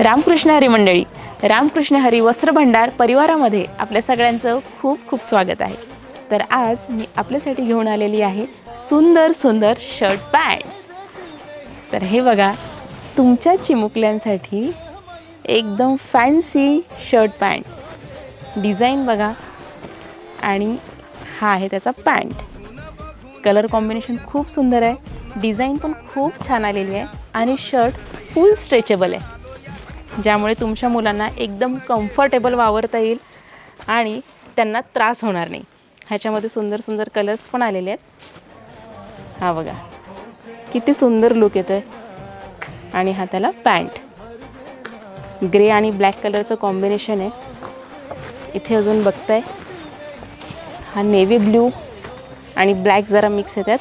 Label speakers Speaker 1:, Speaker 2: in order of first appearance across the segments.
Speaker 1: रामकृष्ण हरी मंडळी. रामकृष्ण हरी वस्त्र भंडार परिवारामध्ये आपल्या सगळ्यांचं खूप खूप स्वागत आहे. तर आज मी आपल्यासाठी घेऊन आलेली आहे सुंदर सुंदर शर्ट पॅन्ट्स तर हे बघा तुमच्या चिमुकल्यांसाठी एकदम फॅन्सी शर्ट पॅन्ट डिझाईन बघा. आणि हा आहे त्याचा पॅन्ट कलर कॉम्बिनेशन खूप सुंदर आहे. डिझाईन पण खूप छान आलेली आहे. आणि शर्ट फुल स्ट्रेचेबल आहे. ज्यामुळे तुमच्या मुलांना एकदम कम्फर्टेबल वावरता येईल आणि त्यांना त्रास होणार नाही. ह्याच्यामध्ये सुंदर सुंदर कलर्स पण आलेले आहेत. हा बघा. किती सुंदर लुक येतो आहे आणि हा त्याला पॅन्ट ग्रे आणि ब्लॅक कलरचं कॉम्बिनेशन आहे. इथे अजून बघताय. हा नेव्ही ब्ल्यू आणि ब्लॅक जरा मिक्स येतात.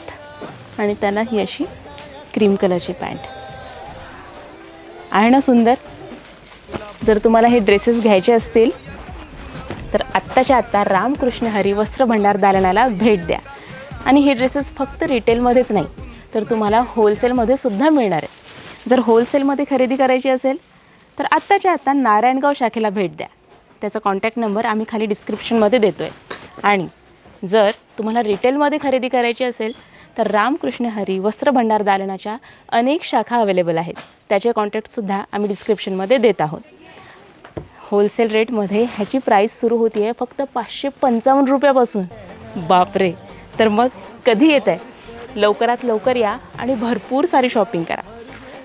Speaker 1: आणि त्याला ही अशी क्रीम कलरची पॅन्ट आहे ना सुंदर? जर तुम्हाला हे ड्रेसेस घ्यायचे असतील तर आत्ताच्या आत्ता रामकृष्ण हरी वस्त्र भंडार दालनाला भेट द्या. आणि हे ड्रेसेस फक्त रिटेलमध्येच नाही तर तुम्हाला होलसेलमध्ये सुद्धा मिळणार आहे जर होलसेलमध्ये खरेदी करायची असेल तर आत्ताच्या आत्ता नारायणगाव शाखेला भेट द्या. त्याचा कॉन्टॅक्ट नंबर आम्ही खाली डिस्क्रिप्शनमध्ये देतो आहे आणि जर तुम्हाला रिटेलमध्ये खरेदी करायची असेल तर रामकृष्ण हरी वस्त्र भंडार दालनाच्या अनेक शाखा अवेलेबल आहेत. त्याचे कॉन्टॅक्टसुद्धा आम्ही डिस्क्रिप्शनमध्ये देत आहोत. होलसेल रेटमध्ये ह्याची प्राईस सुरू होती आहे फक्त पाचशे पंचावन्न रुपयापासून. बापरे! तर मग कधी येत आहे लवकरात लवकर या आणि भरपूर सारी शॉपिंग करा.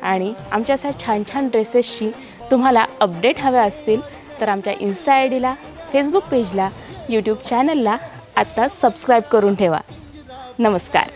Speaker 1: आणि आमच्या अशा छान छान ड्रेसेसची तुम्हाला अपडेट हव्या असतील तर आमच्या इन्स्टा आय डीला फेसबुक पेजला यूट्यूब चॅनलला आत्ता सबस्क्राईब करून ठेवा. नमस्कार!